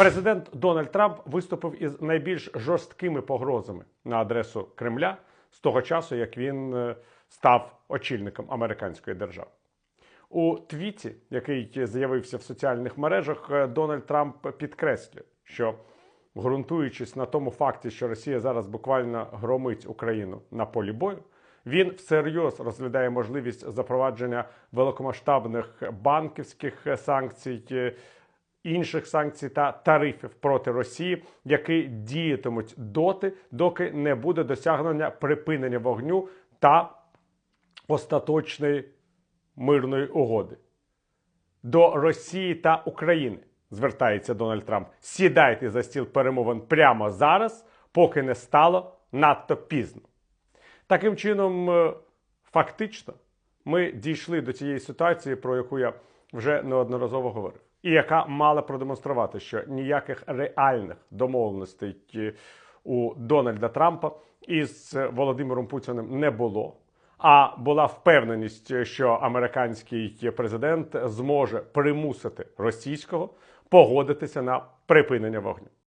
Президент Дональд Трамп виступив із найбільш жорсткими погрозами на адресу Кремля з того часу, як він е, став очільником американської держави. У твіті, який з'явився в соціальних мережах, е, Дональд Трамп підкреслює, що ґрунтуючись на тому факті, що Росія зараз буквально громить Україну на полі бою, він всерйоз розглядає можливість запровадження великомасштабних банківських санкцій, е, інших санкцій та тарифів проти Росії, які діятимуть доти, доки не буде досягнення припинення вогню та остаточної мирної угоди. До Росії та України звертається Дональд Трамп. Сідайте за стіл перемовин прямо зараз, поки не стало надто пізно. Таким чином, е, фактично, ми дійшли до цієї ситуації, про яку я вже неодноразово говорив, і яка мала продемонструвати, що ніяких реальних домовленостей е, у Дональда Трампа із Володимиром Путіним не було. А була впевненість, що американський президент зможе примусити російського погодитися на припинення вогню.